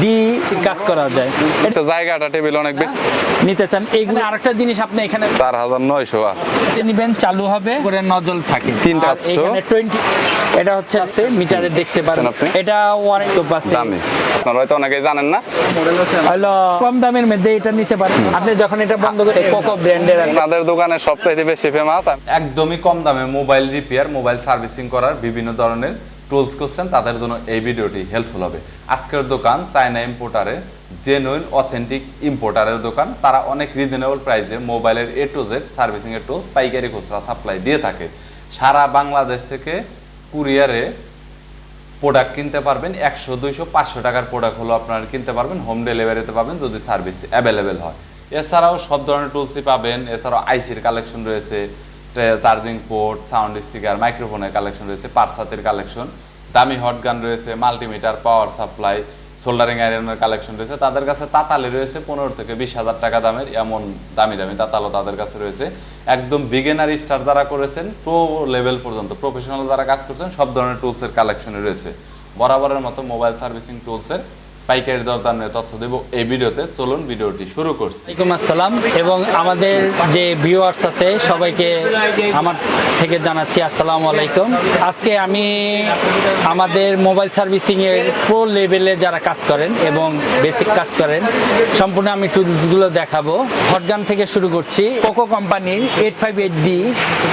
D কাজ করা যায়। এটা এটা জায়গাটা টেবিল অনেক বেশি নিতে চান এইগুলো আরেকটা জিনিস আপনি এখানে চার হাজার নয়শো। নিবেন চালু হবে করে নজল থাকে। তিনটা আর আছে। এখানে 20 এটা হচ্ছে আছে মিটারে দেখতে পারেন। আপনি? এটা ওয়ারেন্টি আছে। দামি। আপনারা হয়তো অনেকেই জানেন না। হলো কম দামের মধ্যে এটা নিতে পারেন। আপনি যখন এটা বন্ধ করে কোকো ব্র্যান্ডের আছে। আপনাদের দোকানে সবচাইতে বেশি ফেমাস একদমই কম দামে মোবাইল রিপেয়ার মোবাইল সার্ভিসিং করার বিভিন্ন ধরনের টুলস করছেন, তাদের জন্য এই ভিডিওটি হেল্পফুল হবে। আজকের দোকান চায়না ইম্পোর্টারে জেনুইন অথেন্টিক ইম্পোর্টারের দোকান। তারা অনেক রিজনেবল প্রাইসে মোবাইলের এ টু জেড সার্ভিসিং এর টুলস পাইকারি খুচরা সাপ্লাই দিয়ে থাকে। সারা বাংলাদেশ থেকে কুরিয়ারে প্রোডাক্ট কিনতে পারবেন। একশো, দুইশো, পাঁচশো টাকার প্রোডাক্ট হলো আপনারা কিনতে পারবেন হোম ডেলিভারিতে পাবেন যদি সার্ভিস অ্যাভেলেবেল হয়। এছাড়াও সব ধরনের টুলসই পাবেন। এছাড়াও আইসির কালেকশন রয়েছে চার্জিং পোর্ট সাউন্ড স্পিকার মাইক্রোফোনের কালেকশন রয়েছে পার্সাতের কালেকশন দামি হট গান রয়েছে মাল্টিমিটার পাওয়ার সাপ্লাই সোল্ডারিং আয়রনের কালেকশন রয়েছে, তাদের কাছে তাতালি রয়েছে পনেরো থেকে বিশ হাজার টাকা দামের, এমন দামি দামি তাতালও তাদের কাছে রয়েছে। একদম বিগেনার স্টার যারা করেছেন প্রো লেভেল পর্যন্ত প্রফেশনাল যারা কাজ করছেন, সব ধরনের টুলসের কালেকশনে রয়েছে। বরাবরের মতো মোবাইল সার্ভিসিং টুলসের পাইকারি দরদাম নিয়ে তথ্য দেব এই ভিডিওতে। চলুন ভিডিওটি শুরু করছি। ওয়ালাইকুম আসসালাম এবং আমাদের যে ভিউয়ার্স আছে সবাইকে আমার থেকে জানাচ্ছি আসসালামু আলাইকুম। আজকে আমি আমাদের মোবাইল সার্ভিসিং এর প্রো লেভেলে যারা কাজ করেন এবং বেসিক কাজ করেন সম্পূর্ণ আমি টুলসগুলো দেখাবো। হটগান থেকে শুরু করছি। পোকো কোম্পানির এইট ফাইভ এইট ডি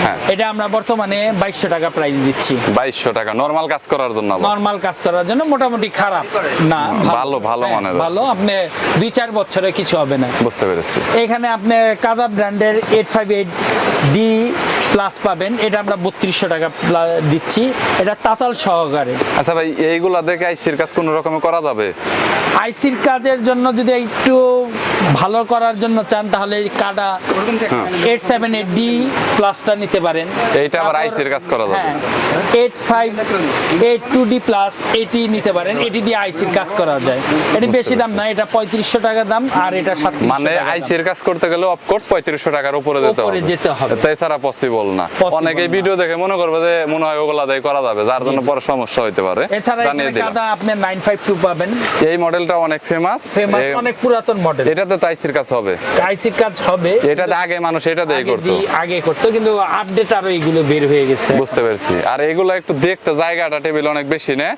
হ্যাঁ। এটা আমরা বর্তমানে বাইশশো টাকা প্রাইস দিচ্ছি। বাইশশো টাকা। নর্মাল কাজ করার জন্য। নর্মাল কাজ করার জন্য মোটামুটি খারাপ। না ভালো, ভালো মানে। ভালো আপনি দুই চার বছরে কিছু হবে না বুঝতে পেরেছি এখানে আপনি কাদা ব্র্যান্ডের eight five eight D plus পাবেন। এটা আমরা বত্রিশশো টাকা দিচ্ছি। এটা তাতাল সহকারে। আচ্ছা ভাই এইগুলা দেখে আইসির কাজ কোন রকমে করা যাবে? আইসির কাজের জন্য যদি একটু ভালো করার জন্য চান তাহলে কাটা এইট সেভেন এইট ডি প্লাসটা নিতে পারেন। এইটা আবার আইসির কাজ করা যাবে। Eight five eight two D plus এটি নিতে পারেন। এটি দিয়ে আইসির কাজ করা যায়। এটি বেশি দাম না এটা পঁয়ত্রিশশো টাকা দাম আর এটা সাতত্রিশশো মানে। আইসির কাজ করতে গেলে অফকোর্স পঁয়ত্রিশশো টাকার উপরে যেতে হবে। যেতে হবে। তাই ছাড়া পসিবল না। অনেকেই না। ভিডিও দেখে মনে করবে যে মনে হয় ওগুলা দিয়ে করা যাবে যার জন্য পরে সমস্যা হইতে পারে। এছাড়া কাদা আপনি নাইন ফাইভ টু পাবেন। এই মডেলটা অনেক ফেমাস ফেমাস অনেক পুরাতন মডেল এটাতে তো আইসির কাজ হবে। আইসির কাজ হবে। এটাতে আগে মানুষ এটা দিয়ে করতো। আগে করতো কিন্তু আপডেট আরও এগুলো বের হয়ে গেছে। বুঝতে পেরেছি। আর এগুলো একটু দেখতে জায়গাটা টেবিল অনেক বেশি নে?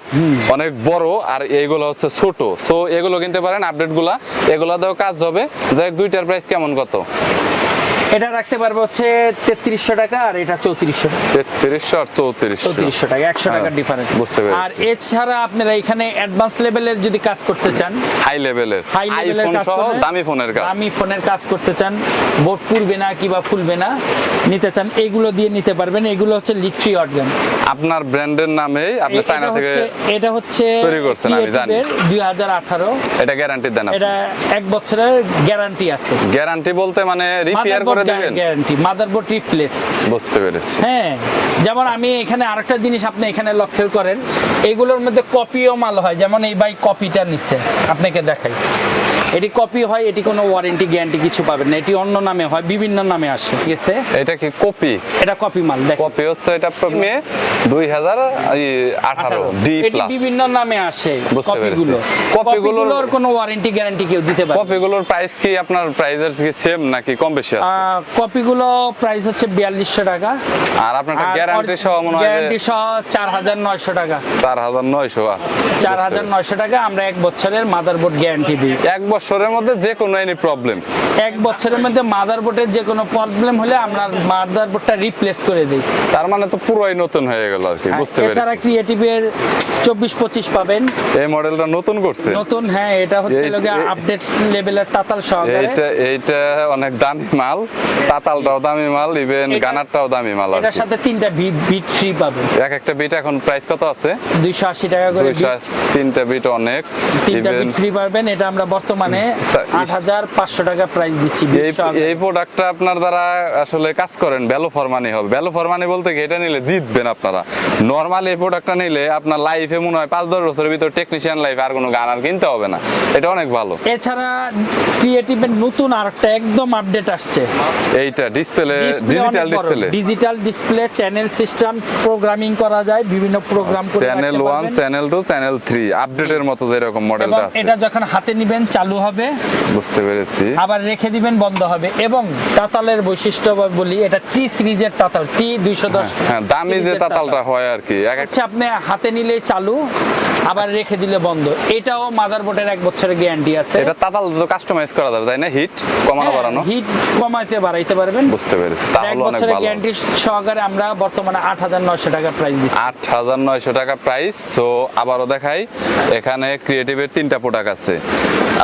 অনেক বড় আর এইগুলো হচ্ছে ছোট। সো এগুলো কিনতে পারেন আপডেটগুলা। এগুলা দিয়েও কাজ হবে। যাই দুইটার প্রাইস কেমন কত? এটা রাখতে পারব হচ্ছে তেত্রিশশো টাকা আর এটা চৌত্রিশশো তেত্রিশশো আর চৌত্রিশশো। চৌত্রিশশো টাকা একশো হ্যাঁ, টাকার ডিফারেন্স বুঝতে পেরেছি। আর এছাড়া আপনারা এখানে অ্যাডভান্স লেভেলের যদি কাজ করতে চান হাই লেভেলের হাই লেভেলের কাজ দামি ফোনের কাজ। দামি ফোনের কাজ করতে চান বোর্ড পুড়বে না কিবা ফুলবে না নিতে চান এগুলো দিয়ে নিতে পারবেন। এগুলো হচ্ছে লিক ফ্রি অর্গান আপনার ব্র্যান্ডের নামেই আপনি চায়না থেকে এটা হচ্ছে তৈরি করছেন, আমি জানি। দুই হাজার আঠারো। এটা গ্যারান্টি দেন এটা এক বছরের গ্যারান্টি আছে। গ্যারান্টি বলতে মানে রিপেয়ার করে দেবেন? গ্যারান্টি মাদারবোর্ড রিপ্লেস বুঝতে পেরেছি। হ্যাঁ যেমন আমি এখানে আরেকটা জিনিস আপনি এখানে লক্ষ্য করেন এগুলোর মধ্যে কপিও মাল হয় যেমন এই ভাই কপিটা নিচ্ছে আপনাকে দেখাই। এটি কপি হয় এটি কোনো ওয়ারেন্টি গ্যারান্টি কিছু পাবেন না। এটি অন্য নামে হয় বিভিন্ন নামে আসে ঠিক আছে? এটা কি কপি এটা কপি মাল দেখ কপি হচ্ছে এটা মে দুই হাজার আঠারো ডি এটি প্লাস বিভিন্ন নামে আসে। কপিগুলো কপিগুলোর- কোনো ওয়ারেন্টি গ্যারান্টি কেউ দিতে পারে। কপিগুলোর প্রাইস কি আপনার প্রাইসের কি সেম নাকি কম বেশি আছে? কপিগুলো প্রাইস হচ্ছে বিয়াল্লিশশো টাকা। আর আপনার গ্যারান্টি সহ মনে হয় গ্যারান্টি সহ চার হাজার নয়শো টাকা। চার হাজার নয়শো চার হাজার নয়শো টাকা আমরা এক বছরের মাদারবোর্ড গ্যারান্টি দিই। এক বছরের মধ্যে যে কোনো এনি প্রবলেম এক বছরের মধ্যে মাদারবোর্ডের যে কোনো প্রবলেম হলে আমরা মাদারবোর্ডটা রিপ্লেস করে দিই। তার মানে তো পুরোই নতুন হয়ে গেল আর কি বুঝতে এছাড়া পেরেছি ক্রিয়েটিভের চব্বিশ পঁচিশ পাবেন। এই মডেলটা নতুন করছে? নতুন হ্যাঁ এটা হচ্ছে এই- আপডেট লেভেলের তাতাল সহকারে। এইটা এইটা অনেক দামি মাল তাতালটাও দামি মাল ইভেন গানারটাও দামি মাল এটার সাথে তিনটা বিট বিট ফ্রি পাবেন। এক একটা বিট এখন প্রাইস কত আছে? দুইশো আশি টাকা করে beat, তিনটা বিট অনেক তিনটা বিট ফ্রি পাবেন এটা আমরা বর্তমানে হাজার পাঁচশো টাকা প্রাইস দিচ্ছি এই প্রোডাক্টটা আপনার দ্বারা আসলে কাজ করেন ভ্যালু ফর মানি হবে। ভ্যালু ফর মানি বলতে কি এটা নিলে জিতবেন আপনারা। নর্মাল এই প্রোডাক্টটা নিলে আপনার লাইফে মনে হয় পাঁচ দশ বছরের ভিতর টেকনিশিয়ান লাইফ আর কোনো গান আর কিনতে হবে না। এটা অনেক ভালো। এছাড়া ক্রিয়েটিভের নতুন আরেকটা একদম আপডেট আসছে। এইটা display digital display digital display channel system programming করা যায় বিভিন্ন প্রোগ্রাম করে চ্যানেল রাখতে one channel two channel three আপডেটের মতো যেরকম মডেলটা আছে। এটা যখন হাতে নিবেন চালু হবে। বুঝতে পেরেছি। আবার রেখে দিবেন বন্ধ হবে। এবং তাতালের বৈশিষ্ট্য বলি এটা টি সিরিজের তাতাল টি দুইশো দশ হ্যাঁ দামি যে তাতালটা হয় আর কি এক আপনি হাতে নিলে চালু। আবার রেখে দিলে বন্ধ। এটাও মাদারবোর্ডের এক বছরের গ্যারান্টি আছে। এটা তাতাল তো কাস্টমাইজ করা যাবে তাই না? হিট কমানো বাড়ানো। হিট কমাইতে বাড়াইতে পারবেন। বুঝতে পেরেছি। তাহলে অনেক বছরের ভালো। গ্যারান্টি সহকারে আমরা বর্তমানে আট হাজার নয়শো টাকা প্রাইস দিচ্ছি। আট হাজার নয়শো টাকা প্রাইস সো আবারও দেখাই এখানে ক্রিয়েটিভের তিনটা প্রোডাক্ট আছে।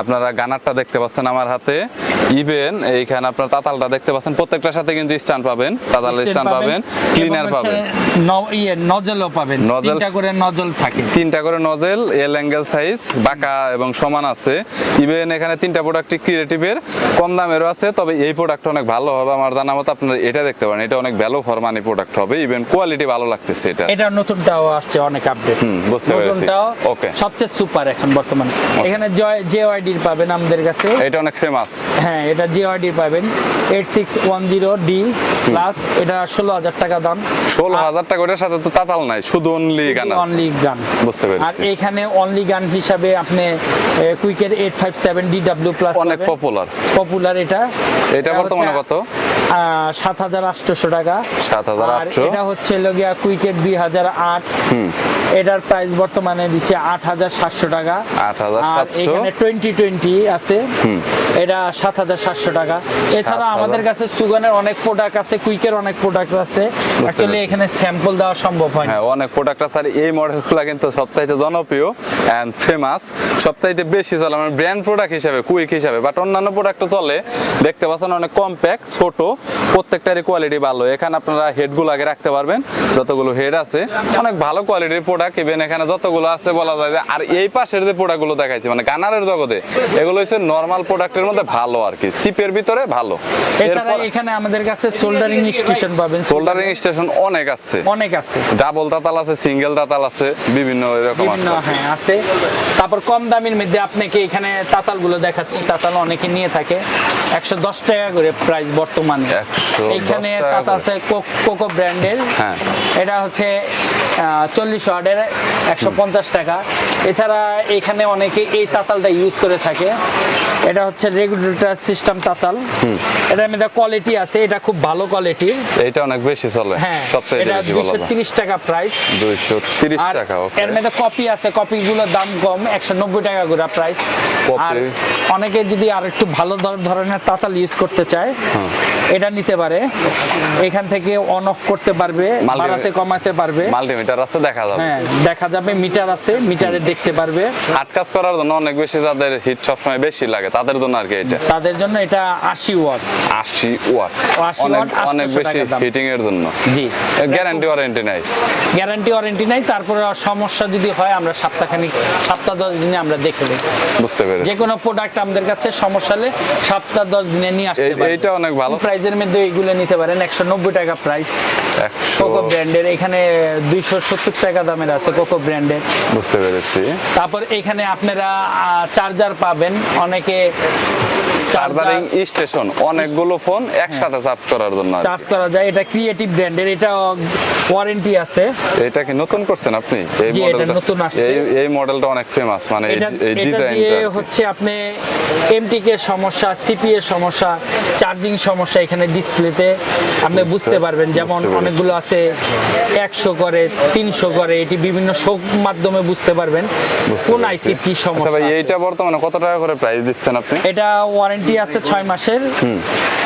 আপনারা গানারটা দেখতে পাচ্ছেন আমার হাতে। ইভেন এইখানে আপনার তাতালটা দেখতে পাচ্ছেন প্রত্যেকটার সাথে কিন্তু স্ট্যান্ড পাবেন তাতালের স্ট্যান্ড পাবেন ক্লিনার পাবেন। ইয়ে নজলও পাবেন তিনটা করে নজল থাকে। তিনটা করে নজেল এল অ্যাঙ্গেল সাইজ বাঁকা এবং সমান আছে। ইভেন এখানে তিনটা প্রোডাক্ট ক্রিয়েটিভের কম দামেরও আছে তবে এই প্রোডাক্ট অনেক ভালো হবে আমার জানা মতো আপনারা এটা দেখতে পারেন। এটা অনেক ভ্যালু ফর মানি প্রোডাক্ট হবে ইভেন কোয়ালিটি ভালো লাগতেছে এটা। এটা নতুনটাও আসছে অনেক আপডেট হুম, বুঝতে পেরেছি। ওকে সবচেয়ে সুপার এখন বর্তমানে। এখানে জয় জেওয়াইডির পাবেন আমাদের কাছে। এটা অনেক ফেমাস হ্যাঁ এটা জিওআইডি পাবেন। Eight six one zero D plus এটা ষোলো হাজার টাকা দাম। ষোলো হাজার টাকা ওটার সাথে তো তাতাল নাই শুধু অনলি গানা অনলি গান। বুঝতে পেরেছি। আর এখানে অনলি গান হিসাবে আপনি কুইকের eight five seven D W plus অনেক পপুলার পপুলার এটা। এটা বর্তমানে কত? সাত হাজার আটশোশো টাকা। 7,800 আর এটা হচ্ছে লগিয়া কুইকেট দুই হাজার আট। এটার প্রাইস বর্তমানে দিচ্ছে আট হাজার সাতশো টাকা। 8,700 আর এখানে টোয়েন্টি টোয়েন্টি আছে। এটা সাত হাজার সাতশো টাকা। এছাড়া আমাদের কাছে সুগানের অনেক প্রোডাক্ট আছে কুইকের অনেক প্রোডাক্ট আছে। অ্যাকচুয়ালি এখানে স্যাম্পল দেওয়া সম্ভব হয় হ্যাঁ অনেক প্রোডাক্ট আছে আর এই মডেলগুলো কিন্তু সবচাইতে জনপ্রিয় অ্যান্ড ফেমাস সবচাইতে বেশি চলে আমার ব্র্যান্ড প্রোডাক্ট হিসাবে কুইক হিসাবে। বাট অন্যান্য প্রোডাক্টও চলে। দেখতে পাচ্ছেন অনেক কম্প্যাক্ট ছোট প্রত্যেকটারই কোয়ালিটি ভালো। এখানে আপনারা হেডগুলো আগে রাখতে পারবেন যতগুলো হেড আছে। অনেক ভালো কোয়ালিটির প্রোডাক্ট ইভেন এখানে যতগুলো আছে বলা যায় যে আর এই পাশের যে প্রোডাক্টগুলো দেখাইছি মানে গানারের জগতে এগুলো হচ্ছে নর্মাল প্রোডাক্টের মধ্যে ভালো আর কি চিপের ভিতরে ভালো। এছাড়া এখানে আমাদের কাছে সোল্ডারিং স্টেশন পাবেন। সোল্ডারিং স্টেশন অনেক আছে। অনেক আছে। ডাবল তাতাল আছে সিঙ্গেল তাতাল আছে বিভিন্ন এরকম আছে। হ্যাঁ আছে। তারপর কম দামের মধ্যে আপনাকে এখানে তাতালগুলো দেখাচ্ছি। তাতাল অনেকে নিয়ে থাকে। একশো দশ টাকা করে প্রাইস বর্তমানে। এখানে তাতা আছে কোকো ব্র্যান্ডের হ্যাঁ। এটা হচ্ছে চল্লিশ ওয়ার্ডের একশো পঞ্চাশ টাকা। এছাড়া এখানে অনেকে এই তাতালটা ইউজ করে থাকে। এটা হচ্ছে রেগুলেটর সিস্টেম তাতাল এটার মধ্যে কোয়ালিটি আছে এটা খুব ভালো কোয়ালিটির এইটা অনেক বেশি চলে। হ্যাঁ সবচেয়ে এটা বেশি বলা যায়। তিরিশ টাকা প্রাইস দুইশো তিরিশ আর টাকা ওকে এর মধ্যে কপি আছে কপিগুলোর দাম কম একশো নব্বই টাকা করে প্রাইস আর অনেকে যদি আর একটু ভালো ধরনের তাতাল ইউজ করতে চায়। এটা নিতে পারে। এখান থেকে অন অফ করতে পারবে বাড়াতে কমাতে পারবে। মাল্টিমিটার আছে দেখা যাবে। হ্যাঁ দেখা যাবে মিটার আছে মিটারে দেখতে পারবে। হাট কাজ করার জন্য অনেক বেশি যাদের হিট সবসময় বেশি লাগে তাদের জন্য আর কি এটা? তাদের জন্য এটা আশি ওয়াট। আশি ওয়াট। 80 অনেক বেশি হিটিং এর জন্য। জি। গ্যারান্টি ওয়ারেন্টি নাই। গ্যারান্টি ওয়ারেন্টি নাই তারপরে সমস্যা যদি হয় আমরা সপ্তাহখানিক সপ্তাহ দশ দিনে আমরা দেখে দেবো বুঝতে পেরেছি। যে কোনো প্রোডাক্ট আমাদের কাছে সমস্যা হলে সপ্তাহ দশ দিনে নিয়ে আসতে এই- পারে এইটা অনেক ভালো। প্রাইজের মধ্যে এগুলো নিতে পারেন একশো নব্বই টাকা প্রাইস কোকো ব্র্যান্ডের এখানে দুইশো সত্তর টাকা দামের আছে কোকো ব্র্যান্ডের বুঝতে পেরেছি। তারপর এখানে আপনারা চার্জার পাবেন। অনেকে চার্জারিং স্টেশন অনেকগুলো ফোন একসাথে চার্জ করার জন্য চার্জ করা যায় এটা ক্রিয়েটিভ ব্র্যান্ডের এটা ওয়ারেন্টি আছে। এটা কি নতুন করছেন আপনি? এই মডেলটা নতুন আসছে। এই মডেলটা অনেক ফেমাস মানে এই- এটা এটা ডিজাইনটা হচ্ছে আপনি এমটিকে সমস্যা সিপি এর সমস্যা চার্জিং সমস্যা এখানে ডিসপ্লেতে আপনি বুঝতে পারবেন। যেমন। অনেকগুলো আছে একশো করে তিনশো করে এটি বিভিন্ন শোক মাধ্যমে বুঝতে পারবেন। কোন। আইসি কি আচ্ছা সমস্যা। এইটা বর্তমানে কত টাকা করে প্রাইস দিচ্ছেন আপনি? এটা ওয়ারেন্টি আছে ছয় মাসের।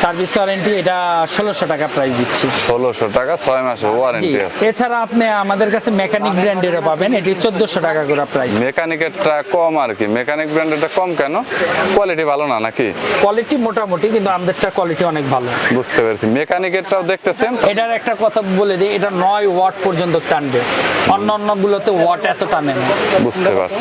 সার্ভিস ওয়ারেন্টি এটা ষোলোশো টাকা প্রাইস দিচ্ছি। ষোলোশো টাকা ছয় মাসের ওয়ারেন্টি আছে। এছাড়া আপনি আমাদের কাছে মেকানিক ব্র্যান্ডেরও পাবেন এটি চোদ্দশো টাকা করে প্রাইস মেকানিকেরটা কম আর কি। মেকানিক ব্র্যান্ডেরটা কম কেন? কোয়ালিটি ভালো না নাকি? কোয়ালিটি মোটামুটি কিন্তু আমাদেরটা কোয়ালিটি অনেক ভালো। বুঝতে পেরেছি। মেকানিকেরটাও দেখতেছেন? এটার একটা কথা বলে দিই এটা নয় ওয়াট পর্যন্ত টানবে। অন্য অন্য গুলোতে ওয়াট এত টানে না। বুঝতে পারছি।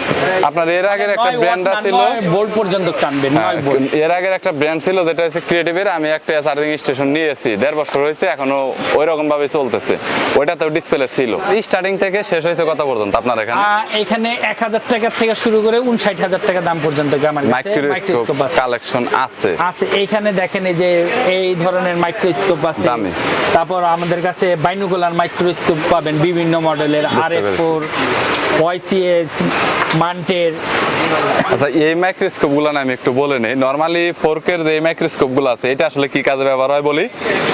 আপনার এর আগের একটা ব্র্যান্ড ছিল বোল্ট পর্যন্ত টানবে হ্যাঁ, নয় বোল্ট এর আগের একটা ব্র্যান্ড ছিল যেটা হচ্ছে ক্রিয়েটিভের আমি একটা চার্জিং স্টেশন নিয়েছি। দেড় বছর হয়েছে এখনও ওই রকম ভাবে চলতেছে। ওইটাতেও ডিসপ্লে ছিল। স্টার্টিং থেকে শেষ হয়েছে কত পর্যন্ত আপনার এখানে? এখানে এক হাজার টাকা থেকে শুরু করে উনষাট হাজার টাকা দাম পর্যন্ত মাইক্রোস্কোপ মাইক্রোস্কোপ কালেকশন আছে। আছে। এইখানে দেখেন এই যে এই ধরনের মাইক্রোস্কোপ আছে। দামি। তারপর আমাদের কাছে বাইনোকুলার মাইক্রোস্কোপ পাবেন বিভিন্ন মডেলের আর এফ। ফোর ওয়াইসিএস মান্টের আচ্ছা এই মাইক্রোস্কোপগুলো আমি একটু বলে নেই। নর্মালি ফোরকের যে মাইক্রোস্কোপগুলো আছে, এটা আসলে কি কাজে ব্যবহার হয় বলি?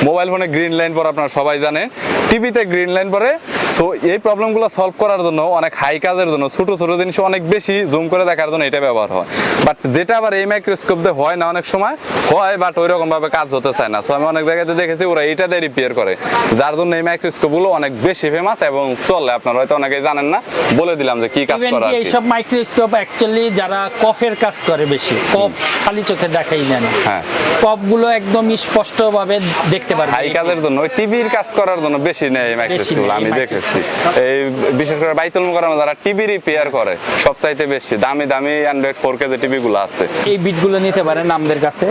মোবাইল ফোনে গ্রিন লাইন পরে আপনারা সবাই জানে টিভিতে গ্রিন লাইন পরে সো এই প্রবলেমগুলো সলভ করার জন্য অনেক হাই কাজের জন্য ছোট ছোট জিনিস অনেক বেশি জুম করে দেখার জন্য এটা ব্যবহার হয়। বাট যেটা আবার এই মাইক্রোস্কোপ দিয়ে হয় না অনেক সময় হয় বাট ওই রকম ভাবে কাজ হতে চায় না। সো আমি অনেক জায়গাতে দেখেছি ওরা এইটা দিয়ে রিপেয়ার করে। যার জন্য এই মাইক্রোস্কোপগুলো অনেক বেশি ফেমাস এবং চলে। আপনারা হয়তো অনেকেই জানেন না বলে দিলাম যে কি কাজ করা কি। এইসব মাইক্রোস্কোপ অ্যাকচুয়ালি যারা কফের কাজ করে বেশি কফ খালি চোখে দেখাই না। হ্যাঁ। কফগুলো একদম স্পষ্ট ভাবে দেখতে পারবে হাই কাজের জন্য টিভির কাজ করার জন্য বেশি নেই এই মাইক্রোস্কোপ নেয় আমি দেখেছি। এই বিশেষ করে বাইতুল মোকাররমে যারা টিভি রিপেয়ার করে সবচাইতে বেশি দামি দামি অ্যান্ড্রয়েড ফোর কে যে টিভি গুলো আছে। এই বিটগুলো নিতে পারেন আমাদের কাছে।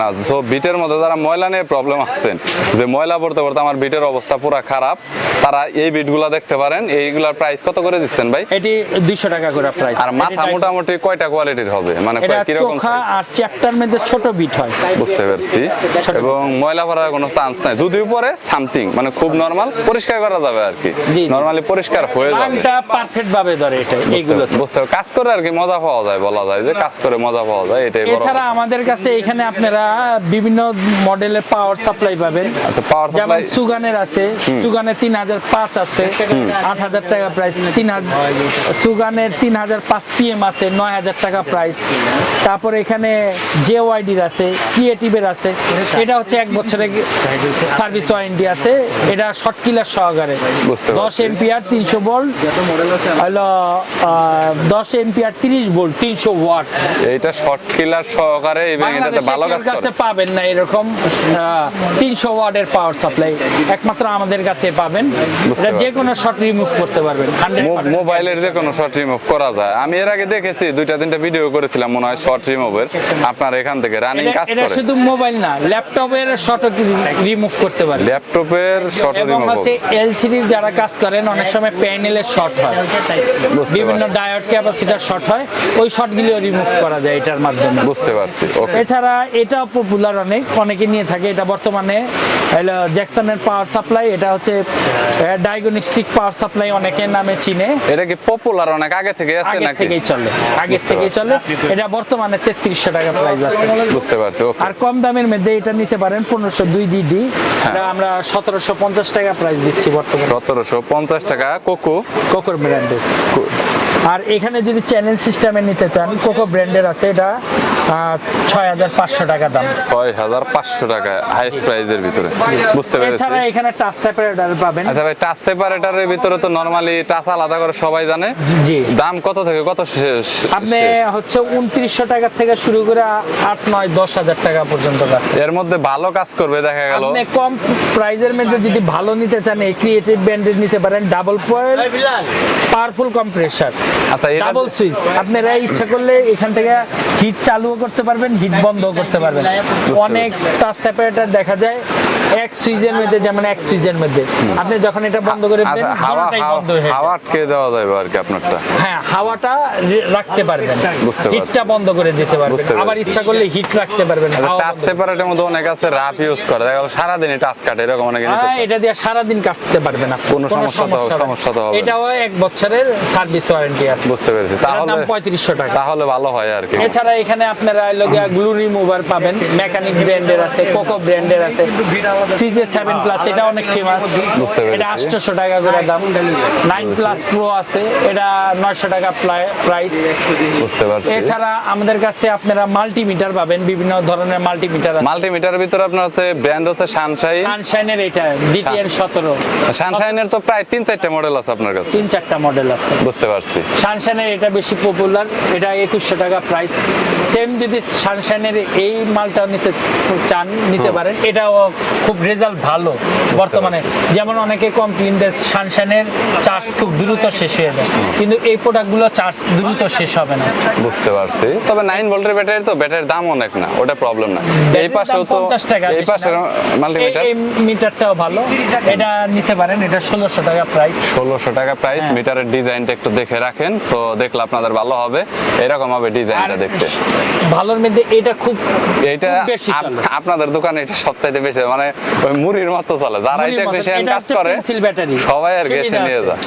না সো বিটের মধ্যে যারা ময়লা নিয়ে প্রবলেম আছেন যে ময়লা পড়তে পড়তে আমার বিটের অবস্থা পুরো খারাপ তারা এই বিটগুলো দেখতে পারেন। এইগুলার প্রাইস কত করে দিচ্ছেন ভাই? এটি দুইশো টাকা করে প্রাইস আর মাথা মোটামুটি কয়টা কোয়ালিটির হবে? মানে কীরকম আর চ্যাপ্টার মধ্যে ছোট বিট হয়। বুঝতে পারছি। এবং ময়লা পড়ার কোনো চান্স নাই। যদিও পরে সামথিং মানে খুব নর্মাল পরিষ্কার করা যাবে আর কি। নর্মালি পরিষ্কার হয়ে যাবে। লাইনটা পারফেক্ট ভাবে ধরে এটা এইগুলো বুঝতে- হবে। কাজ করে আর কি মজা পাওয়া যায় বলা যায় যে কাজ করে মজা পাওয়া যায় এটাই এছাড়া আমাদের কাছে এখানে আপনারা বিভিন্ন মডেলের পাওয়ার সাপ্লাই পাবেন। আচ্ছা পাওয়ার সাপ্লাই যেমন সুগানের আছে সুগানের তিন হাজার পাঁচ আছে আট হাজার টাকা প্রাইস তিন হাজার সুগানের তিন হাজার পাঁচ পিএম আছে নয় হাজার টাকা প্রাইস তারপরে এখানে জে ওয়াইডির আছে ক্রিয়েটিভের আছে। এটা হচ্ছে এক বছরের সার্ভিস ওয়ারেন্টি আছে। এটা শর্ট কিলার সহকারে বুঝতে দশ পারছি। এমপিআর তিনশো ভোল্ট হলো দশ এমপিআর তিরিশ ভোল্ট তিনশো ওয়াট এইটা শর্ট কিলার সহকারে ভালো কাছে পাবেন না এরকম তিনশো ওয়াটের পাওয়ার সাপ্লাই একমাত্র আমাদের কাছে পাবেন। এটা যে কোনো শট রিমুভ করতে পারবেন মোবাইলের যে কোনো শর্ট রিমুভ করা যায়। আমি এর আগে দেখেছি দুইটা তিনটা ভিডিও করেছিলাম মনে হয় শর্ট রিমুভের আপনার এখান থেকে রানিং এটা- কাজ এটা করে। শুধু মোবাইল না ল্যাপটপের শর্ট রিমুভ করতে পারবেন ল্যাপটপের শর্ট রিমুভ হচ্ছে এলসিডির যারা কাজ করেন অনেক সময় প্যানেলের শর্ট হয়। বিভিন্ন। ডায়োড ক্যাপাসিটার শর্ট হয় ওই শর্টগুলো রিমুভ করা যায় এটার মাধ্যমে। বুঝতে পারছি ওকে এছাড়া এটাও পপুলার অনেক অনেকে নিয়ে থাকে এটা বর্তমানে হলো জ্যাকসনের পাওয়ার সাপ্লাই এটা হচ্ছে ডায়াগনস্টিক পাওয়ার সাপ্লাই অনেকের নামে চিনে। এটা কি পপুলার অনেক? আগে থেকে আছে আগে নাকি? থেকেই চলে আগে থেকেই চলে। এটা বর্তমানে তেত্রিশশো টাকা প্রাইস আছে। বুঝতে পারছি ওকে আর কম দামের মধ্যে এটা নিতে পারেন পনেরোশো দুই ডিডি এটা আমরা সতেরোশো পঞ্চাশ টাকা প্রাইস দিচ্ছি বর্তমানে। সতেরোশো পঞ্চাশ টাকা কোকো। কোকোর ব্র্যান্ডের আর এখানে যদি চ্যানেল সিস্টেমে নিতে চান কোকো ব্র্যান্ডের আছে এটা ছয় হাজার পাঁচশো টাকা দাম। ছয় হাজার পাঁচশো টাকা হাইস্ট প্রাইজের ভিতরে। বুঝতে পেরেছি? এছাড়া এখানে টাচ সেপারেটার পাবেন। আচ্ছা ভাই টাচ সেপারেটারের ভিতরে তো নরমালি টাচ আলাদা করে সবাই জানে। জি। দাম কত থেকে কত শেষ আপনি হচ্ছে উনত্রিশশো টাকা থেকে শুরু করে আট নয় দশ হাজার টাকা পর্যন্ত আছে এর মধ্যে ভালো কাজ করবে দেখা গেল। আপনি কম প্রাইজের মধ্যে যদি ভালো নিতে চান এই ক্রিয়েটিভ ব্র্যান্ডের নিতে পারেন ডাবল পয়েল পাওয়ারফুল কম্প্রেসার আচ্ছা এটা ডাবল সুইচ আপনারা ইচ্ছা করলে এখান থেকে হিট চালুও করতে পারবেন হিট বন্ধও করতে পারবেন। অনেক তার সেপারেটর দেখা যায়। এক সুইচের মধ্যে যেমন এক সুইচের মধ্যে। আপনি যখন এটা বন্ধ করে আচ্ছা হাওয়া হাওয়া- বন্ধ হয়ে। হাওয়া আটকে দেওয়া যাবে আর কি আপনারটা। হ্যাঁ হাওয়াটা রাখতে পারবেন। বুঝতে পারছি। হিটটা বন্ধ করে দিতে পারবেন। আবার ইচ্ছা করলে হিট রাখতে পারবেন টাচ সেপারেটের মধ্যে অনেক আছে রাফ ইউজ করে। দেখা গেল সারাদিনই টাচ কাটে এরকম অনেকে হ্যাঁ, এটা দিয়ে সারাদিন কাটতে পারবেন আপনি। কোনো সমস্যা তো- সমস্যা তো হবে এটাও এক বছরের সার্ভিস ওয়ারেন্টি আছে। বুঝতে পেরেছি। এটার দাম তাহলে পঁয়ত্রিশশো টাকা। তাহলে ভালো হয় আর কি। এছাড়া এখানে আপনারা লগিয়া গ্লু রিমুভার পাবেন। মেকানিক ব্র্যান্ডের আছে কোকো ব্র্যান্ডের আছে। সিজে সেভেন প্লাস এটা অনেক ফেমাস বুঝতে পেরেছি। এটা আটশোশো টাকা করে দাম। নাইন প্লাস প্রো আছে। এটা নয়শো টাকা প্রাইস বুঝতে পারছি। এছাড়া আমাদের কাছে আপনারা মাল্টিমিটার পাবেন। বিভিন্ন ধরনের মাল্টিমিটার আছে। মাল্টিমিটারের ভিতরে আপনার হচ্ছে ব্র্যান্ড হচ্ছে সানশাইন সানশাইনের এটা ডিটিএন সতেরো। সানশাইনের তো প্রায় তিন চারটা মডেল আছে আপনার কাছে। তিন চারটা মডেল আছে। বুঝতে পারছি। সানশাইনের এটা বেশি পপুলার এটা একুশশো টাকা প্রাইস সেম যদি সানশাইনের এই মালটা নিতে চান নিতে পারেন এটাও খুব রেজাল্ট ভালো বর্তমানে। যেমন অনেকে কমপ্লেন দেয় সানশানের চার্জ খুব দ্রুত শেষ হয়ে যায়। কিন্তু এই প্রোডাক্টগুলো চার্জ দ্রুত শেষ হবে না। বুঝতে পারছি। তবে নাইন ভোল্টের ব্যাটারি তো ব্যাটারির দাম অনেক না ওটা প্রবলেম না। এই পাশেও তো 50 টাকা এই পাশের মাল্টিমিটার এই- মিটারটাও ভালো। এটা নিতে পারেন এটা ষোলোশো টাকা প্রাইস ষোলোশো টাকা প্রাইস। মিটারের ডিজাইনটা একটু দেখে রাখেন সো দেখলে আপনাদের ভালো হবে। এরকম হবে ডিজাইনটা দেখতে। ভালোর মধ্যে এটা খুব চলে। আপনাদের দোকানে এটা সবচাইতে বেশি মানে ওই মুড়ির মতো চলে যারা এটা মতো। কাজ করে সবাই আর কি নিয়ে। যায়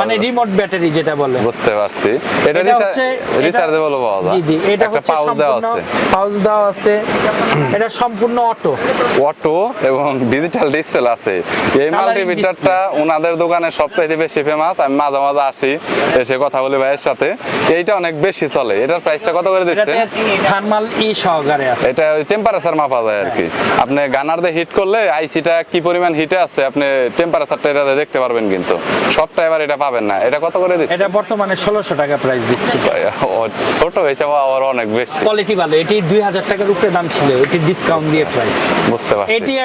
মানে রিমোট ব্যাটারি যেটা বলে। বুঝতে পারছি। এটা হচ্ছে রিচার্জেবল পাওয়া যায়। জি জি এটা হচ্ছে সম্পূর্ণ আছে। পাউচ দেওয়া আছে। এটা সম্পূর্ণ অটো অটো এবং ডিজিটাল ডিসপ্লে আছে। এই মাল্টিমিটারটা ওনাদের দোকানে সবচাইতে বেশি ফেমাস আমি মাঝে মাঝে আসি এসে কথা বলি ভাইয়ের সাথে। এইটা অনেক বেশি চলে। এটার প্রাইসটা কত করে দিচ্ছে? থার্মাল ই সহকারে আছে। এটা টেম্পারেচার মাপা যায় আর কি। আপনি গানার দিয়ে হিট করলে আইসিটা কি পরিমাণ হিটে আছে আপনি টেম্পারেচারটা এটা দেখতে পারবেন কিন্তু। সবটা এবার এটা পাবেন না। এটা কত করে দিচ্ছে এটা বর্তমানে ষোলোশো টাকা প্রাইস দিচ্ছি। ছোট হিসাবে আবার অনেক বেশি। কোয়ালিটি ভালো। এটি দুই হাজার টাকার উপরে দাম ছিল। এটি ডিসকাউন্ট দিয়ে প্রাইস বুঝতে পারছি। এটি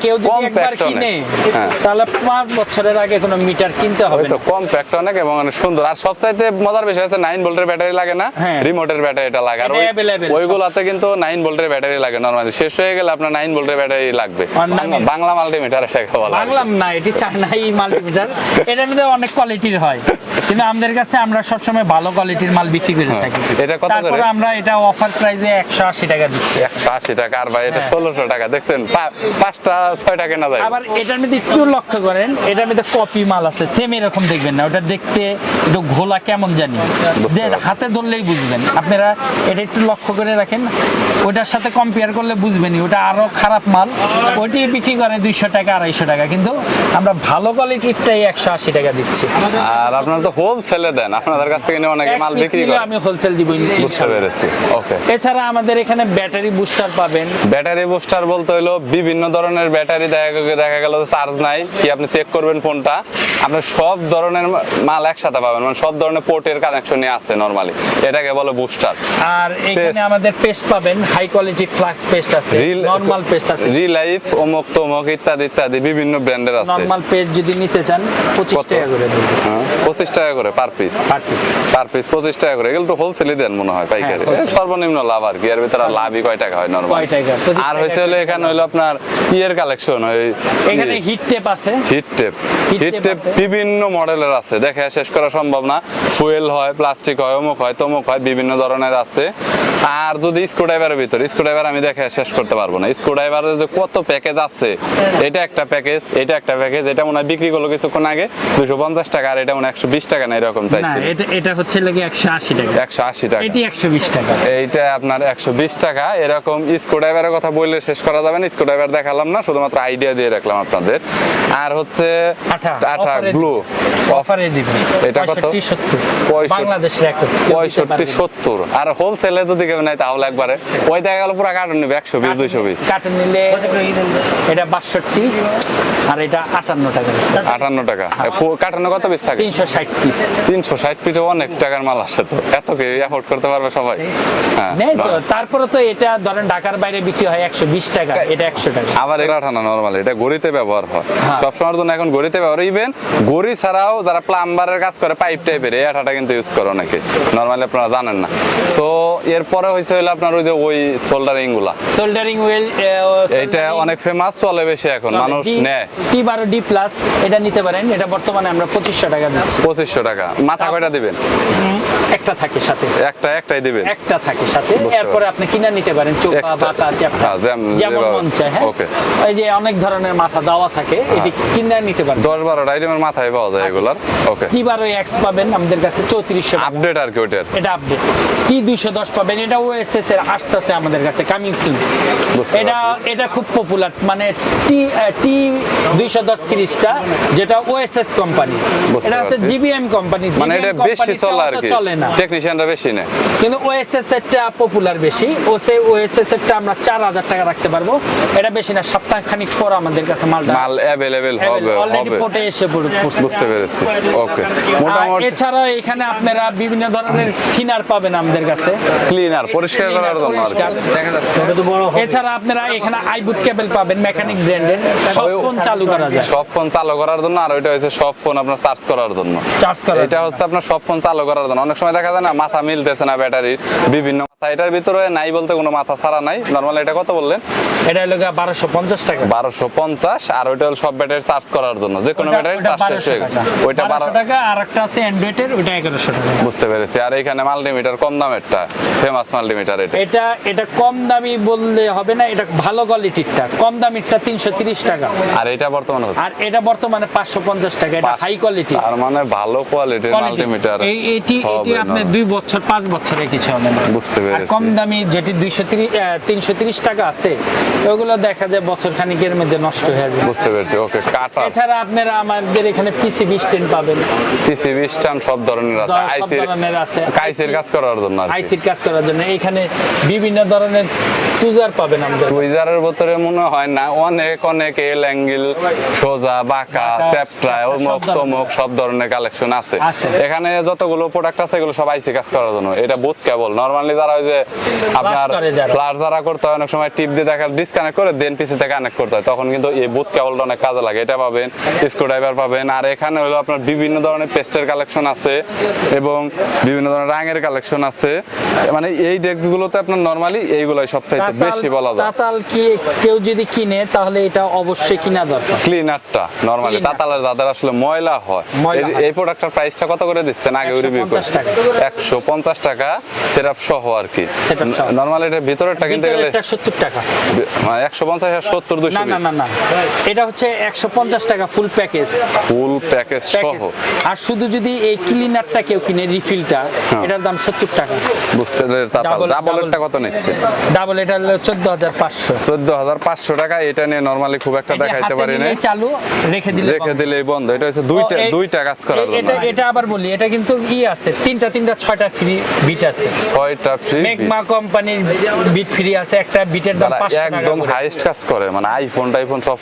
কেউ যদি একবার কিনে হ্যাঁ। তাহলে পাঁচ বছরের আগে কোনো মিটার কিনতে হবে না। কম্প্যাক্ট অনেক এবং অনেক সুন্দর। আর সবচাইতে মজার বিষয় হচ্ছে নাইন ভোল্টের ব্যাটারি লাগে না? হ্যাঁ। রিমোটের লাগে। আর এটা ওই- available। ওইগুলাতে কিন্তু নাইন ভোল্টের ব্যাটারি লাগে নরমালি শেষ হয়ে গেলে আপনার নাইন ভোল্টের ব্যাটারি লাগবে। বাংলা- বাংলা মাল্টিমিটার এটাকে বলা হয়। বাংলাম না এটি চায়নাই মাল্টিমিটার এটার মধ্যে অনেক কোয়ালিটির হয়। কিন্তু আমাদের কাছে আমরা সবসময় ভালো কোয়ালিটির মাল বিক্রি করে থাকি। হ্যাঁ। এটা কত করে? আমরা এটা অফার প্রাইসে একশো আশি টাকা দিচ্ছি। একশো আশি টাকা আর ভাই এটা হ্যাঁ। ষোলোশো টাকা দেখছেন? পাঁচটা ছয় টাকা না যায়। আবার এটার মধ্যে একটু লক্ষ্য করেন এটার মধ্যে কপি মাল আছে সেম এরকম দেখবেন না ওটা দেখতে একটু ঘোলা কেমন জানি। যে হাতে ধরলেই বুঝবেন। আপনারা এটা একটু লক্ষ্য করে রাখেন ওটার সাথে কম্পেয়ার করলে বুঝবেনই ওটা আরও খারাপ মাল। ওইটি বিক্রি করে দুইশো টাকা আড়াইশো টাকা কিন্তু আমরা ভালো কোয়ালিটিরটাই একশো আশি টাকা দিচ্ছি। আর আপনারা তো হোলসেলে দেন আপনাদের কাছ থেকে অনেকে মাল বিক্রি নিলে করে আমি হোলসেল দিব বুঝতে পেরেছি ওকে এছাড়া আমাদের এখানে ব্যাটারি বুস্টার পাবেন। ব্যাটারি বুস্টার বলতে হলো বিভিন্ন ধরনের ব্যাটারি দেখা গেল চার্জ নাই কি আপনি চেক করবেন ফোনটা আপনি সব ধরনের মাল একসাথে পাবেন মানে সব ধরনের পোর্টের আছে নরমালি এটাকে বলে বুস্টার আর এখানে আমাদের পেস্ট পাবেন হাই কোয়ালিটি ফ্লাক্স পেস্ট আছে নরমাল পেস্ট আছে। রিলাইফ অমুক তমুক ইত্যাদি ইত্যাদি বিভিন্ন ব্র্যান্ডের আছে। নরমাল পেস্ট যদি নিতে চান পঁচিশ কত? টাকা করে। পঁচিশ টাকা করে পার পিস পার পিস পঁচিশ টাকা করে। এগুলো তো হোলসেলই দেন মনে হয় পাইকারি। হ্যাঁ, সর্বনিম্ন লাভ আর কি। এর ভিতরে লাভই কয় টাকা হয় নরমাল কয় টাকা? আর হয়েছে হলো এখানে হলো আপনার ইয়ের কালেকশন ওই এখানে হিট টেপ আছে। হিট টেপ হিট টেপ বিভিন্ন মডেলের আছে। দেখে শেষ করা সম্ভব না। ফুয়েল হয় প্লাস্টিক হয় অমুক হয় তমুক হয় বিভিন্ন ধরনের আছে। আর যদি স্ক্রুড্রাইভারের ভিতরে স্ক্রুড্রাইভার আমি দেখে শেষ করতে পারব না। স্ক্রুড্রাইভারের যে কত প্যাকেজ আছে এটা একটা প্যাকেজ এটা একটা প্যাকেজ এটা মনে হয় বিক্রি করল কিছুক্ষণ আগে দুশো পঞ্চাশ টাকা আর এটা মনে হয় একশো বিশ টাকা না এরকম না এটা এটা হচ্ছে লাগে একশো আশি টাকা। একশো আশি টাকা। এটি একশো বিশ টাকা। এইটা আপনার একশো বিশ টাকা এরকম স্ক্রুড্রাইভারের কথা বললে শেষ করা যাবে না স্ক্রুড্রাইভার দেখালাম না শুধুমাত্র আইডিয়া দিয়ে রাখলাম আপনাদের। আর হচ্ছে আঠা গ্লু অফারে দিবেন এটা কত? সত্তর। পঁয়ষট্টি। সত্তর। আর হোলসেলে যদি কেউ নেয় তাহলে একবারে। ওই দেখা গেল পুরো কার্টুন নিবে একশো বিশ দুইশো বিশ। কার্টুন নিলে এটা বাষট্টি আর এটা আটান্ন টাকা। আটান্ন টাকা। কার্টুনে কত পিস থাকে? তিনশো ষাট পিস তিনশো ষাট পিঠে অনেক টাকার মাল আসে তো। এত কি অ্যাফোর্ড করতে পারবে সবাই? হ্যাঁ নেই তো। তারপরে তো এটা ধরেন ঢাকার বাইরে বিক্রি হয় একশো বিশ টাকা এটা একশো টাকা। আবার এটা আঠানা নর্মাল এটা গড়িতে ব্যবহার হয়। হ্যাঁ। সবসময়ের জন্য এখন গড়িতে ব্যবহার। ইভেন গড়ি ছাড়াও যারা প্লাম্বারের কাজ করে পাইপ টাইপের এই আঠাটা কিন্তু ইউজ করে অনেকে। নর্মালি আপনারা জানেন না। সো এরপরে হয়েছে হলো আপনার ওই যে ওই সোল্ডারিংগুলা। সোল্ডারিং ওয়েল এইটা অনেক ফেমাস চলে বেশি এখন। মানুষ নেয়। টি বারো ডি প্লাস এটা নিতে পারেন। এটা বর্তমানে আমরা পঁচিশশো টাকা দিচ্ছি। পঁচিশশো টাকা। মাথা কয়টা দিবেন? একটা থাকে সাথে। একটা একটাই দিবেন? একটা থাকে সাথে। এরপরে আপনি কিনা নিতে পারেন চোখা চ্যাপ্টা হ্যাঁ, যেম- যেমন মন চায় হ্যাঁ? যে অনেক ধরনের মাথা দেওয়া থাকে এটি কিনা নিতে পারেন। দশ বারোটা আইটেমের মাথায় পাওয়া যায় এগুলার? ওকে। টি বারো এক্স পাবেন আমাদের কাছে চৌত্রিশশো আপডেট আর কি ওইটার? এটা আপডেট টি দুইশো দশ পাবেন এটা ওএসএস এর আসতেছে আমাদের কাছে কামিং সুন এটা এটা খুব পপুলার মানে টি টি দুইশো দশ সিরিজটা যেটা ওএসএস কোম্পানি বুঝতে এটা হচ্ছে জিবিএম কোম্পানি মানে এটা বেশি চলে আর কি। টেকনিশিয়ানরা বেশি নেয়। কিন্তু ওএসএস এরটা পপুলার বেশি। ও সেই ওএসএস এরটা আমরা চার হাজার টাকা রাখতে পারব। এটা বেশি না সপ্তাহ খানিক পর আমাদের কাছে মালটা মাল অ্যাভেলেবেল হবে অলরেডি হবে। এসে পড়ে- পড়ছে। বুঝতে পেরেছি। ওকে মোটামুটি এছাড়াও এখানে আপনারা বিভিন্ন ধরনের থিনার পাবেন আমাদের কাছে। ক্লিনার পরিষ্কার করার জন্য আর কি। এছাড়া আপনারা এখানে আইবুট কেবল পাবেন মেকানিক ব্র্যান্ডের সব ফোন চালু করা যায়। সব ফোন চালু করার জন্য আর ওইটা হচ্ছে সব ফোন আপনার চার্জ করার জন্য। চার্জ করা এটা হচ্ছে আপনার সব ফোন চালু করার জন্য। অনেক সময় দেখা যায় না মাথা মিলতেছে না ব্যাটারির। বিভিন্ন এটার ভিতরে নাই বলতে কোনো মাথা ছাড়া নাই। নর্মাল এটা কত বললেন? এটা হলো বারোশো পঞ্চাশ টাকা। বারোশো পঞ্চাশ আর ওইটা হলো সব ব্যাটারি চার্জ করার জন্য। যে কোনো ব্যাটারি চার্জ শেষ হয়ে গেছে। ওইটা 1200 টাকা আর একটা আছে অ্যান্ড্রয়েডের ওইটা এগারোশো টাকা। বুঝতে পেরেছি। আর এখানে মাল্টিমিটার কম দামেরটা ফেমাস মাল্টিমিটার এটা। এটা এটা কম দামি বললে হবে না এটা ভালো কোয়ালিটিরটা কম দামিরটা তিনশো তিরিশ টাকা। আর এটা বর্তমানে আর এটা বর্তমানে পাঁচশো পঞ্চাশ টাকা। এটা হাই কোয়ালিটি তার মানে ভালো কোয়ালিটির মাল্টিমিটার এই এটি এটি আপনি দুই বছর পাঁচ বছরে কিছু হবে না। বুঝতে আর কম দামি যেটি দুইশো তিনশো তিরিশ টাকা আছে ওগুলো দেখা যায় বছর খানিকের মধ্যে নষ্ট হয়ে যায়। বুঝতে পেরেছি ওকে কাটা। এছাড়া আপনারা আমাদের এখানে পিসিবি টেন পাবেন। সব ধরনের আছে। সব ধরনের আছে। আইসির কাজ করার জন্য আইসির কাজ করার জন্য। এখানে বিভিন্ন ধরনের টুজার পাবেন আমাদের টুইজারের ভিতরে মনে হয় না অনেক অনেক এল অ্যাঙ্গেল সোজা বাঁকা চ্যাপটা অমুক সব তমুক সব ধরনের কালেকশন আছে। এখানে যতগুলো প্রোডাক্ট আছে এগুলো সব আইসি কাজ করার জন্য। এটা বুথ কেবল নরমালি যারা ওই যে আপনার যারা। ফ্লার যারা করতে হয় অনেক সময় টিপ দিয়ে দেখা ডিসকানেক্ট করে দেন পিসিতে কানেক্ট করতে হয়। তখন কিন্তু এই বুথ কেবলটা অনেক কাজে লাগে। এটা পাবেন স্ক্রু ড্রাইভার পাবেন। আর এখানে হলো আপনার বিভিন্ন ধরনের পেস্টের কালেকশন আছে এবং বিভিন্ন ধরনের রাঙের কালেকশন আছে। মানে এই ডেস্ক গুলোতে আপনার নরমালি এইগুলাই তাতাল- বেশি বলা যায়। তাতাল কি কেউ যদি কিনে তাহলে এটা অবশ্যই কিনা দরকার। ক্লিনারটা নরমালি। তাতালের যাদের আসলে ময়লা হয় এই- হয়। প্রোডাক্টটার প্রাইসটা কত করে দিচ্ছেন? আগে রিভিউ 150 টাকা। সেটআপ সহ আর কি। নরমালি এটা ভিতরেরটা কিনতে গেলে এটা সত্তর টাকা। একশো পঞ্চাশ আর সত্তর দুশো না না না এটা হচ্ছে একশো পঞ্চাশ টাকা ফুল প্যাকেজ ফুল প্যাকেজ সহ। আর শুধু যদি এই ক্লিনারটা কেউ কিনে রিফিলটা এটার দাম সত্তর টাকা। বুঝতে ডাবলেরটা double। কত নিচ্ছে? ডাবল এটা হলো চোদ্দ হাজার পাঁচশো। চোদ্দ হাজার পাঁচশো টাকা এটা নিয়ে নরমালি খুব একটা দেখাইতে পারি না চালু রেখে দিলে রেখে। দিলেই বন্ধ। এটা হচ্ছে দুইটা দুইটা কাজ করার জন্য। এটা এটা আবার বলি এটা কিন্তু ই আছে তিনটা তিনটা ছয়টা ফ্রি বিট আছে। ছয়টা ফ্রি মেগমা কোম্পানির বিট ফ্রি আছে একটা বিটের দাম যারা পাঁচশো টাকা একদম। হাইস্ট কাজ করে মানে আইফোন টাইফোন সব।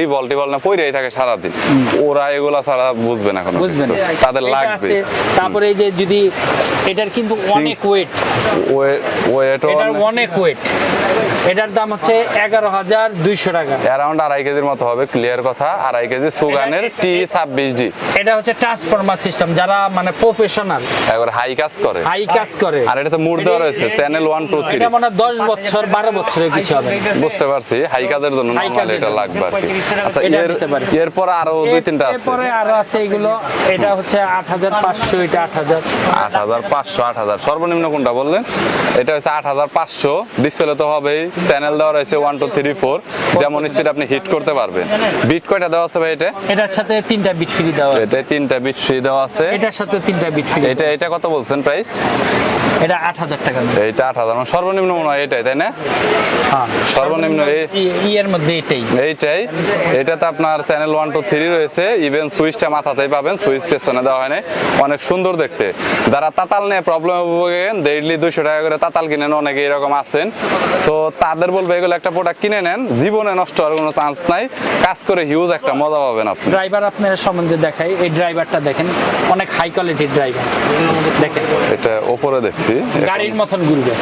রিভল টিভল না পইরেই থাকে সারাদিন। ওরা এগুলা ছাড়া বুঝবে না কোনো। তাদের লাগবে। তারপরে এই যে যদি এটার কিন্তু অনেক ওয়েট ওয়েট এটার অনেক ওয়েট এটার দাম হচ্ছে এগারো হাজার দুইশো টাকা। অ্যারাউন্ড আড়াই কেজির মতো হবে ক্লিয়ার কথা আড়াই কেজি সুগানের টি ছাব্বিশ ডি এটা হচ্ছে ট্রান্সফরমার সিস্টেম যারা মানে প্রফেশনাল একবার হাই কাজ করে। হাই কাজ করে। আর এটা তো মুড দেওয়া রয়েছে চ্যানেল ওয়ান টু থ্রি এটা মানে দশ বছর বারো বছরের কিছু হবে। বুঝতে পারছি হাই কাজের জন্য নরমালি এটা লাগবে আর কি। আচ্ছা এর এরপর আরও দুই তিনটা আছে। এরপরে আরও আছে এগুলো এটা হচ্ছে আট হাজার পাঁচশো এটা আট হাজার। আট হাজার পাঁচশো আট হাজার। সর্বনিম্ন কোনটা বললেন? এটা হচ্ছে আট হাজার পাঁচশো ডিসপ্লে তো হবেই। চ্যানেল দেওয়া রয়েছে ওয়ান টু থ্রি ফোর যেমন স্পিড আপনি হিট করতে পারবেন। বিট কয়টা দেওয়া আছে ভাই এটা? এটার সাথে তিনটা বিট ফ্রি দেওয়া আছে। এটা তিনটা বিট ফ্রি দেওয়া আছে। এটার সাথে তিনটা বিট ফ্রি এটা এটা কত বলছেন প্রাইস এটা আট হাজার টাকা। এইটা আট হাজার। মানে সর্বনিম্ন মনে হয় এটাই তাই না? হ্যাঁ। সর্বনিম্ন ই- ইয়ের মধ্যে এটাই। এইটাই। এটাতে আপনার চ্যানেল ওয়ান টু থ্রি রয়েছে। ইভেন সুইচটা মাথাতেই পাবেন। সুইচ পেছনে দেওয়া হয় নাই অনেক সুন্দর দেখতে। যারা তাতাল নিয়ে প্রবলেম ভোগেন ডেইলি দুইশো টাকা করে তাতাল কিনেন অনেকে এরকম আছেন। সো তাদের বলব এগুলো একটা প্রোডাক্ট কিনে নেন জীবনে নষ্ট হওয়ার কোনো চান্স নাই। কাজ করে হিউজ একটা মজা পাবেন আপনি। ড্রাইভার আপনার সম্বন্ধে দেখাই এই ড্রাইভারটা দেখেন অনেক হাই কোয়ালিটির ড্রাইভার দেখেন। এটা ওপরে দেখছি। গাড়ির মতন ঘুরবে।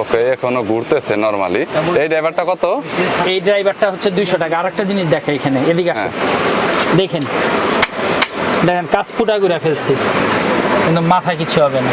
ওকে এখনও ঘুরতেছে নরমালি এই ড্রাইভারটা কত? এই ড্রাইভারটা হচ্ছে দুইশো টাকা। আরেকটা জিনিস দেখে এখানে এদিকে আসেন দেখেন। দেখেন কাজ ফুটা করে ফেলছি। কিন্তু মাথা কিছু হবে না।